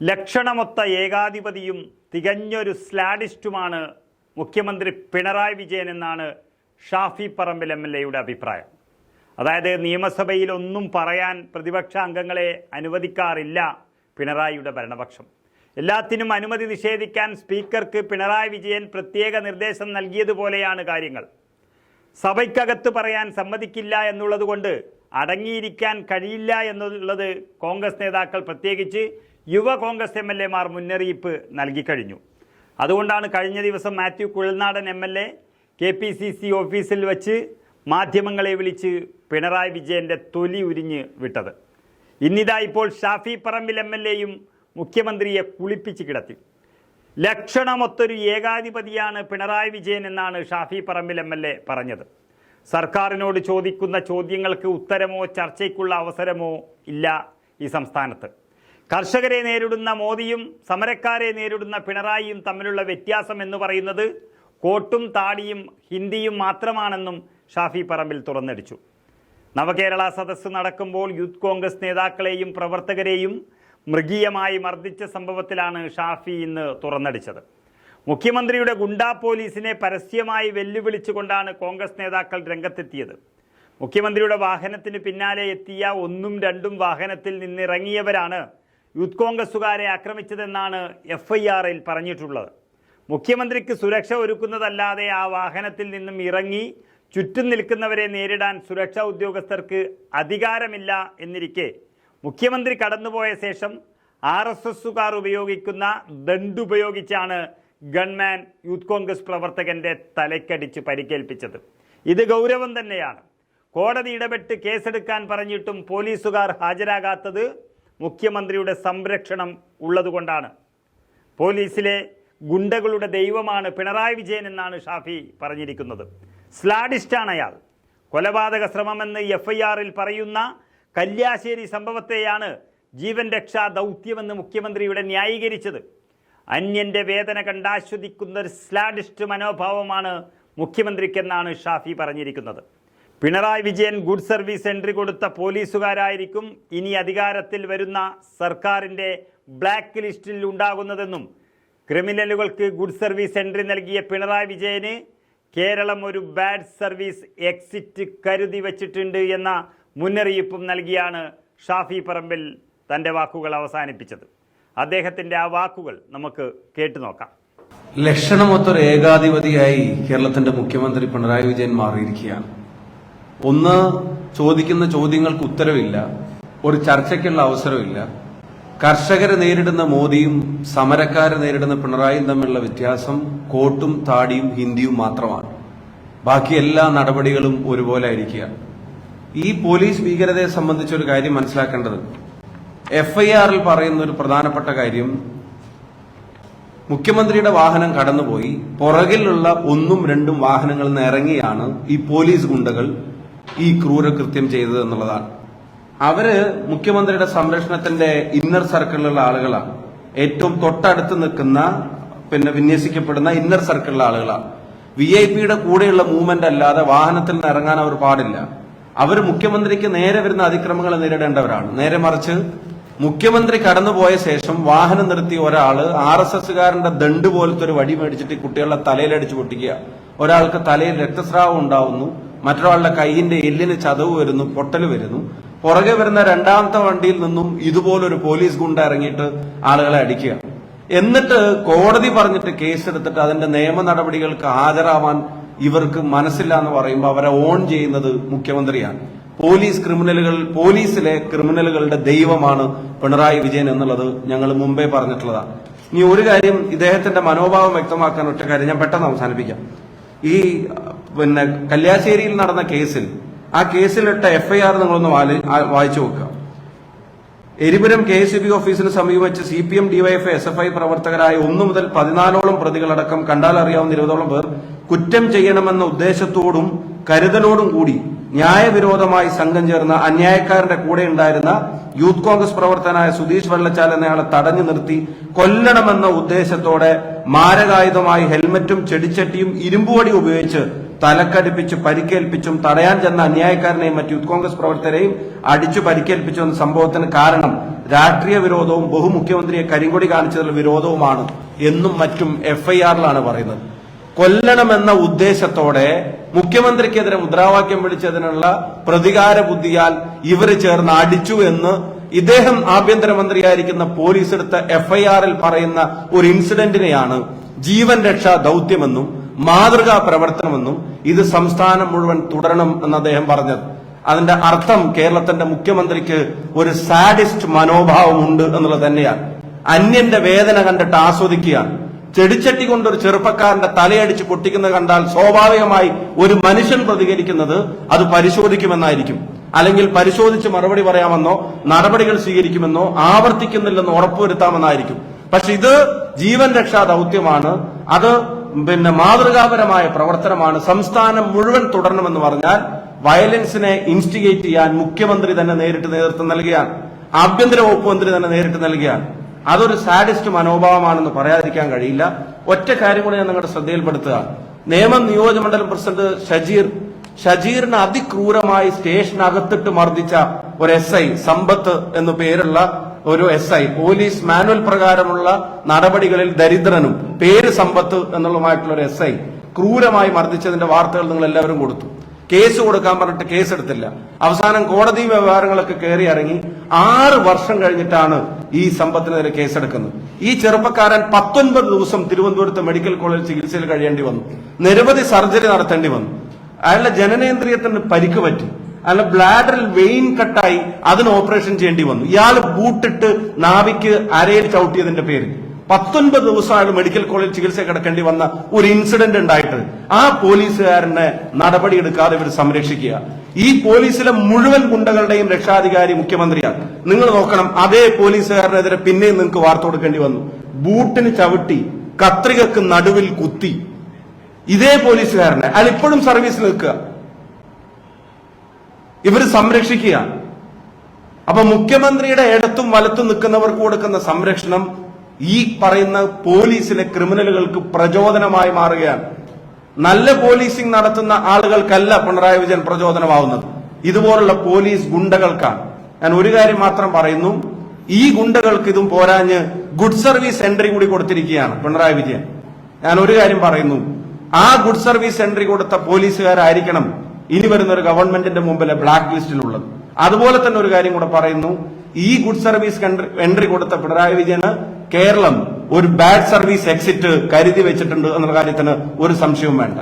ലക്ഷണമൊത്ത ഏകാധിപതിയും തികഞ്ഞൊരു സ്ലാഡിസ്റ്റുമാണ് മുഖ്യമന്ത്രി പിണറായി വിജയൻ എന്നാണ് ഷാഫി പറമ്പിൽ എം എൽ എയുടെ അഭിപ്രായം. അതായത് നിയമസഭയിൽ ഒന്നും പറയാൻ പ്രതിപക്ഷ അംഗങ്ങളെ അനുവദിക്കാറില്ല പിണറായിയുടെ ഭരണപക്ഷം. എല്ലാത്തിനും അനുമതി നിഷേധിക്കാൻ സ്പീക്കർക്ക് പിണറായി വിജയൻ പ്രത്യേക നിർദ്ദേശം നൽകിയതുപോലെയാണ് കാര്യങ്ങൾ. സഭയ്ക്കകത്ത് പറയാൻ സമ്മതിക്കില്ല എന്നുള്ളതുകൊണ്ട് അടങ്ങിയിരിക്കാൻ കഴിയില്ല എന്നുള്ളത് കോൺഗ്രസ് നേതാക്കൾ പ്രത്യേകിച്ച് യുവ കോൺഗ്രസ് എം എൽ എമാർ മുന്നറിയിപ്പ് നൽകിക്കഴിഞ്ഞു അതുകൊണ്ടാണ് കഴിഞ്ഞ ദിവസം Mathew Kuzhalnadan M L A K P C C ഓഫീസിൽ വച്ച് മാധ്യമങ്ങളെ വിളിച്ച് പിണറായി വിജയന്റെ തൊലി ഉരിഞ്ഞ് വിട്ടത്. ഇന്നിതാ ഇപ്പോൾ ഷാഫി പറമ്പിൽ എം എൽ എയും മുഖ്യമന്ത്രിയെ കുളിപ്പിച്ച് കിടത്തി. ലക്ഷണമൊത്തൊരു ഏകാധിപതിയാണ് പിണറായി വിജയൻ എന്നാണ് Shafi Parambil M L A പറഞ്ഞത്. സർക്കാരിനോട് ചോദിക്കുന്ന ചോദ്യങ്ങൾക്ക് ഉത്തരമോ ചർച്ചയ്ക്കുള്ള അവസരമോ ഇല്ല ഈ സംസ്ഥാനത്ത്. കർഷകരെ നേരിടുന്ന മോദിയും സമരക്കാരെ നേരിടുന്ന പിണറായിയും തമ്മിലുള്ള വ്യത്യാസം എന്ന് പറയുന്നത് കോട്ടും താടിയും ഹിന്ദിയും മാത്രമാണെന്നും ഷാഫി പറമ്പിൽ തുറന്നടിച്ചു. നവകേരള സദസ്സ് നടക്കുമ്പോൾ യൂത്ത് കോൺഗ്രസ് നേതാക്കളെയും പ്രവർത്തകരെയും മൃഗീയമായി മർദ്ദിച്ച സംഭവത്തിലാണ് ഷാഫി ഇന്ന് തുറന്നടിച്ചത്. മുഖ്യമന്ത്രിയുടെ ഗുണ്ടാ പോലീസിനെ പരസ്യമായി വെല്ലുവിളിച്ചുകൊണ്ടാണ് കോൺഗ്രസ് നേതാക്കൾ രംഗത്തെത്തിയത്. മുഖ്യമന്ത്രിയുടെ വാഹനത്തിന് പിന്നാലെ എത്തിയ ഒന്നും രണ്ടും വാഹനത്തിൽ നിന്നിറങ്ങിയവരാണ് യൂത്ത് കോൺഗ്രസുകാരെ ആക്രമിച്ചതെന്നാണ് എഫ് ഐ ആറിൽ പറഞ്ഞിട്ടുള്ളത്. മുഖ്യമന്ത്രിക്ക് സുരക്ഷ ഒരുക്കുന്നതല്ലാതെ ആ വാഹനത്തിൽ നിന്നും ഇറങ്ങി ചുറ്റും നിൽക്കുന്നവരെ നേരിടാൻ സുരക്ഷാ ഉദ്യോഗസ്ഥർക്ക് അധികാരമില്ല എന്നിരിക്കെ മുഖ്യമന്ത്രി കടന്നുപോയ ശേഷം ആർ എസ് എസുകാർ ഉപയോഗിക്കുന്ന ദണ്ടുപയോഗിച്ചാണ് ഗൺമാൻ യൂത്ത് കോൺഗ്രസ് പ്രവർത്തകന്റെ തലയ്ക്കടിച്ച് പരിക്കേൽപ്പിച്ചത്. ഇത് ഗൗരവം തന്നെയാണ്. കോടതി ഇടപെട്ട് കേസെടുക്കാൻ പറഞ്ഞിട്ടും പോലീസുകാർ ഹാജരാകാത്തത് മുഖ്യമന്ത്രിയുടെ സംരക്ഷണം ഉള്ളതുകൊണ്ടാണ്. പോലീസിലെ ഗുണ്ടകളുടെ ദൈവമാണ് പിണറായി വിജയൻ എന്നാണ് ഷാഫി പറഞ്ഞിരിക്കുന്നത്. സ്ലാഡിസ്റ്റാണ് അയാൾ. കൊലപാതക ശ്രമമെന്ന് എഫ് ഐ ആറിൽ പറയുന്ന കല്യാശ്ശേരി സംഭവത്തെയാണ് ജീവൻ രക്ഷാ ദൗത്യമെന്ന് മുഖ്യമന്ത്രിയുടെ ന്യായീകരിച്ചത്. അന്യന്റെ വേദന കണ്ടാസ്വദിക്കുന്ന ഒരു സ്ലാഡിസ്റ്റ് മനോഭാവമാണ് മുഖ്യമന്ത്രിക്കെന്നാണ് ഷാഫി പറഞ്ഞിരിക്കുന്നത്. Pinarayi Vijayan good service entry കൊടുത്ത പോലീസുകാരായിരിക്കും ഇനി അധികാരത്തിൽ വരുന്ന സർക്കാരിന്റെ ബ്ലാക്ക് ലിസ്റ്റിൽ ഉണ്ടാകുന്നതെന്നും ക്രിമിനലുകൾക്ക് ഗുഡ് സർവീസ് എൻട്രി നൽകിയ പിണറായി വിജയന് കേരളം ഒരു ബാഡ് സർവീസ് എക്സിറ്റ് കരുതി വച്ചിട്ടുണ്ട് എന്ന മുന്നറിയിപ്പും നൽകിയാണ് ഷാഫി പറമ്പിൽ തന്റെ വാക്കുകൾ അവസാനിപ്പിച്ചത്. അദ്ദേഹത്തിന്റെ ആ വാക്കുകൾ നമുക്ക് കേട്ടു നോക്കാം. ലക്ഷണമൊത്തൊരു ഏകാധിപതിയായി കേരളത്തിന്റെ മുഖ്യമന്ത്രി പിണറായി വിജയൻ മാറിയിരിക്കുകയാണ്. ഒന്ന് ചോദിക്കുന്ന ചോദ്യങ്ങൾക്ക് ഉത്തരവില്ല ഒരു ചർച്ചയ്ക്കുള്ള അവസരമില്ല കർഷകരെ നേരിടുന്ന മോദിയും സമരക്കാരെ നേരിടുന്ന പിണറായിയും തമ്മിലുള്ള വ്യത്യാസം കോട്ടും താടിയും ഹിന്ദിയും മാത്രമാണ്. ബാക്കി എല്ലാ നടപടികളും ഒരുപോലെ ആയിരിക്കുക. ഈ പോലീസ് ഭീകരതയെ സംബന്ധിച്ചൊരു കാര്യം മനസ്സിലാക്കേണ്ടത്. എഫ് ഐ ആറിൽ പറയുന്ന ഒരു പ്രധാനപ്പെട്ട കാര്യം മുഖ്യമന്ത്രിയുടെ വാഹനം കടന്നുപോയി പുറകിലുള്ള ഒന്നും രണ്ടും വാഹനങ്ങളിൽ നിന്ന് ഇറങ്ങിയാണ് ഈ പോലീസ് ഗുണ്ടകൾ ഈ ക്രൂരകൃത്യം ചെയ്തത് എന്നുള്ളതാണ്. അവർ മുഖ്യമന്ത്രിയുടെ സംരക്ഷണത്തിന്റെ ഇന്നർ സർക്കിളിലുള്ള ആളുകളാണ്. ഏറ്റവും തൊട്ടടുത്ത് നിൽക്കുന്ന പിന്നെ വിന്യസിക്കപ്പെടുന്ന ഇന്നർ സർക്കിളിലെ ആളുകളാണ്. വി ഐ പിയുടെ കൂടെയുള്ള മൂവ്മെന്റ് അല്ലാതെ വാഹനത്തിൽ നിന്ന് ഇറങ്ങാൻ അവർ പാടില്ല. അവർ മുഖ്യമന്ത്രിക്ക് നേരെ വരുന്ന അതിക്രമങ്ങൾ നേരിടേണ്ടവരാണ്. നേരെ മറിച്ച് മുഖ്യമന്ത്രി കടന്നുപോയ ശേഷം വാഹനം നിർത്തിയ ഒരാൾ ആർ എസ് എസുകാരന്റെ ദണ്ട് പോലത്തെ ഒരു വടി മേടിച്ചിട്ട് കുട്ടികളുടെ തലയിലടിച്ചു പൊട്ടിക്കുക. ഒരാൾക്ക് തലയിൽ രക്തസ്രാവം ഉണ്ടാവുന്നു. മറ്റൊരാളുടെ കൈയിന്റെ എല്ലിന് ചതവ് വരുന്നു പൊട്ടൽ വരുന്നു. പുറകെ വരുന്ന രണ്ടാമത്തെ വണ്ടിയിൽ നിന്നും ഇതുപോലൊരു പോലീസ് ഗുണ്ട ഇറങ്ങിയിട്ട് ആളുകളെ അടിക്കുക. എന്നിട്ട് കോടതി പറഞ്ഞിട്ട് കേസെടുത്തിട്ട് അതിന്റെ നിയമ നടപടികൾക്ക് ഹാജരാവാൻ ഇവർക്ക് മനസ്സില്ല എന്ന് പറയുമ്പോൾ അവരെ ഓൺ ചെയ്യുന്നത് മുഖ്യമന്ത്രിയാണ്. പോലീസ് ക്രിമിനലുകൾ പോലീസിലെ ക്രിമിനലുകളുടെ ദൈവമാണ് പിണറായി വിജയൻ എന്നുള്ളത് ഞങ്ങൾ മുമ്പേ പറഞ്ഞിട്ടുള്ളതാണ് ഇനി ഒരു കാര്യം ഇദ്ദേഹത്തിന്റെ മനോഭാവം വ്യക്തമാക്കാൻ ഒറ്റ കാര്യം ഞാൻ പെട്ടെന്ന് അവസാനിപ്പിക്കാം. ഈ പിന്നെ കല്യാശ്ശേരിയിൽ നടന്ന കേസിൽ ആ കേസിലിട്ട എഫ്ഐആർ നിങ്ങളൊന്ന് വായിച്ചു നോക്കുക. എരിപുരം കെ എസ് ബി ഓഫീസിന് സമീപിച്ച് C P M DYF S F I പ്രവർത്തകരായ ഒന്നു മുതൽ പതിനാലോളം പ്രതികളടക്കം കണ്ടാൽ അറിയാവുന്ന ഇരുപതോളം പേർ കുറ്റം ചെയ്യണമെന്ന ഉദ്ദേശത്തോടും കരുതലോടും കൂടി ന്യായവിരോധമായി സംഘം ചേർന്ന അന്യായക്കാരന്റെ കൂടെ ഉണ്ടായിരുന്ന യൂത്ത് കോൺഗ്രസ് പ്രവർത്തകനായ സുധീഷ് വെള്ളച്ചാൽ എന്നയാളെ തടഞ്ഞു നിർത്തി കൊല്ലണമെന്ന ഉദ്ദേശത്തോടെ മാരകായുധമായി ഹെൽമറ്റും ചെടിച്ചട്ടിയും ഇരുമ്പുവടി ഉപയോഗിച്ച് തലക്കടിപ്പിച്ച് പരിക്കേൽപ്പിച്ചും തടയാൻ ചെന്ന അന്യായക്കാരനെയും മറ്റ് യൂത്ത് കോൺഗ്രസ് പ്രവർത്തകരെയും അടിച്ചു പരിക്കേൽപ്പിച്ചു എന്ന സംഭവത്തിന് കാരണം രാഷ്ട്രീയ വിരോധവും ബഹുമുഖ്യമന്ത്രിയെ കരിങ്കൊടി കാണിച്ചതിലുള്ള വിരോധവുമാണ് എന്നും മറ്റും എഫ്ഐആറിലാണ് പറയുന്നത്. കൊല്ലണമെന്ന ഉദ്ദേശത്തോടെ മുഖ്യമന്ത്രിക്കെതിരെ മുദ്രാവാക്യം വിളിച്ചതിനുള്ള പ്രതികാര ബുദ്ധിയാൽ ഇവർ ചേർന്ന് അടിച്ചു എന്ന് ഇദ്ദേഹം ആഭ്യന്തരമന്ത്രിയായിരിക്കുന്ന പോലീസ് എടുത്ത എഫ്ഐആറിൽ പറയുന്ന ഒരു ഇൻസിഡന്റിനെയാണ് ജീവൻ രക്ഷാ ദൌത്യമെന്നും മാതൃകാ പ്രവർത്തനമെന്നും ഇത് സംസ്ഥാനം മുഴുവൻ തുടരണം എന്ന് അദ്ദേഹം പറഞ്ഞത്. അതിന്റെ അർത്ഥം കേരളത്തിന്റെ മുഖ്യമന്ത്രിക്ക് ഒരു സാഡിസ്റ്റ് മനോഭാവമുണ്ട് എന്നുള്ളത് തന്നെയാണ്. അന്യന്റെ വേദന കണ്ടിട്ട് ആസ്വദിക്കുകയാണ്. ചെടിച്ചട്ടി കൊണ്ട് ഒരു ചെറുപ്പക്കാരന്റെ തലയടിച്ച് പൊട്ടിക്കുന്നത് കണ്ടാൽ സ്വാഭാവികമായി ഒരു മനുഷ്യൻ പ്രതികരിക്കുന്നത് അത് പരിശോധിക്കുമെന്നായിരിക്കും. അല്ലെങ്കിൽ പരിശോധിച്ച് മറുപടി പറയാമെന്നോ നടപടികൾ സ്വീകരിക്കുമെന്നോ ആവർത്തിക്കുന്നില്ലെന്ന് ഉറപ്പുവരുത്താമെന്നായിരിക്കും. പക്ഷെ ഇത് ജീവൻ രക്ഷാ ദൗത്യമാണ്. അത് പിന്നെ മാതൃകാപരമായ പ്രവർത്തനമാണ് സംസ്ഥാനം മുഴുവൻ തുടരണമെന്ന് പറഞ്ഞാൽ വയലൻസിനെ ഇൻസ്റ്റിഗേറ്റ് ചെയ്യാൻ മുഖ്യമന്ത്രി തന്നെ നേരിട്ട് നേതൃത്വം നൽകുകയാണ് ആഭ്യന്തര വകുപ്പ് മന്ത്രി തന്നെ നേരിട്ട് നൽകുകയാണ് അതൊരു സാഡിസ്റ്റ് മനോഭാവമാണെന്ന് പറയാതിരിക്കാൻ കഴിയില്ല. ഒറ്റ കാര്യം കൂടി ഞാൻ നിങ്ങളുടെ ശ്രദ്ധയിൽപ്പെടുത്തുക. നേമം നിയോജകമണ്ഡലം പ്രസിഡന്റ് ഷജീർ ഷജീറിനെ അതിക്രൂരമായി സ്റ്റേഷനകത്തിട്ട് മർദ്ദിച്ച ഒരു എസ് ഐ സമ്പത്ത് എന്നു പേരുള്ള ഒരു എസ് ഐ പോലീസ് മാനുവൽ പ്രകാരമുള്ള നടപടികളിൽ ദരിദ്രനും പേര് സമ്പത്ത് എന്നുള്ളതുമായിട്ടുള്ള ഒരു എസ് ഐ ക്രൂരമായി മർദ്ദിച്ചതിന്റെ വാർത്തകൾ നിങ്ങൾ എല്ലാവരും കൊടുത്തു. കേസ് കൊടുക്കാൻ പറഞ്ഞിട്ട് കേസ് എടുത്തില്ല. അവസാനം കോടതി വ്യവഹാരങ്ങളൊക്കെ കയറി ഇറങ്ങി ആറ് വർഷം കഴിഞ്ഞിട്ടാണ് ഈ സമ്പത്തിനെതിരെ കേസെടുക്കുന്നത്. ഈ ചെറുപ്പക്കാരൻ പത്തൊൻപത് ദിവസം തിരുവനന്തപുരത്ത് മെഡിക്കൽ കോളേജ് ചികിത്സയിൽ കഴിയേണ്ടി വന്നു. നിരവധി സർജറി നടത്തേണ്ടി വന്നു. അയാളുടെ ജനനേന്ദ്രിയത്തിന് പരിക്ക് പറ്റി. അയാളുടെ ബ്ലാഡറിൽ വെയിൻ കട്ടായി അതിന് ഓപ്പറേഷൻ ചെയ്യേണ്ടി വന്നു. ഇയാൾ ബൂട്ടിട്ട് നാവിക്ക് അരയിൽ ചവിട്ടിയതിന്റെ പേരിൽ. പത്തൊൻപത് ദിവസം അയാൾ മെഡിക്കൽ കോളേജ് ചികിത്സ കിടക്കേണ്ടി വന്ന ഒരു ഇൻസിഡന്റ് ഉണ്ടായിട്ട് ആ പോലീസുകാരനെ നടപടി എടുക്കാതെ ഇവർ സംരക്ഷിക്കുക. ഈ പോലീസിലെ മുഴുവൻ ഗുണ്ടകളുടെയും രക്ഷാധികാരി മുഖ്യമന്ത്രിയാണ്. നിങ്ങൾ നോക്കണം അതേ പോലീസുകാരനെതിരെ പിന്നെയും നിങ്ങൾക്ക് വാർത്ത കൊടുക്കേണ്ടി വന്നു. ബൂട്ടിന് ചവിട്ടി കത്രികക്ക് നടുവിൽ കുത്തി. ഇതേ പോലീസുകാരനെ അയാൾ ഇപ്പോഴും സർവീസിൽ നിൽക്കുക. ഇവർ സംരക്ഷിക്കുക. അപ്പൊ മുഖ്യമന്ത്രിയുടെ ഇടത്തും വലത്തും നിൽക്കുന്നവർക്ക് കൊടുക്കുന്ന സംരക്ഷണം ഈ പറയുന്ന പോലീസിലെ ക്രിമിനലുകൾക്ക് പ്രചോദനമായി മാറുകയാണ്. നല്ല പോലീസിംഗ് നടത്തുന്ന ആളുകൾക്കല്ല പിണറായി വിജയൻ പ്രചോദനമാവുന്നത്. ഇതുപോലുള്ള പോലീസ് ഗുണ്ടകൾക്കാണ്. ഞാൻ ഒരു കാര്യം മാത്രം പറയുന്നു. ഈ ഗുണ്ടകൾക്ക് ഇതും പോരാഞ്ഞ് ഗുഡ് സർവീസ് എൻട്രി കൂടി കൊടുത്തിരിക്കുകയാണ് പിണറായി വിജയൻ. ഞാൻ ഒരു കാര്യം പറയുന്നു. ആ ഗുഡ് സർവീസ് എൻട്രി കൊടുത്ത പോലീസുകാരായിരിക്കണം ഇനി വരുന്ന ഒരു ഗവൺമെന്റിന്റെ മുമ്പിലെ ബ്ലാക്ക് ലിസ്റ്റിലുള്ളത് അതുപോലെ തന്നെ ഒരു കാര്യം കൂടെ പറയുന്നു. ഈ ഗുഡ് സർവീസ് എൻട്രി കൊടുത്ത പിണറായി വിജയന് കേരളം ഒരു ബാഡ് സർവീസ് എക്സിറ്റ് കരുതി വെച്ചിട്ടുണ്ട് എന്നുള്ള കാര്യത്തിന് ഒരു സംശയവും വേണ്ട.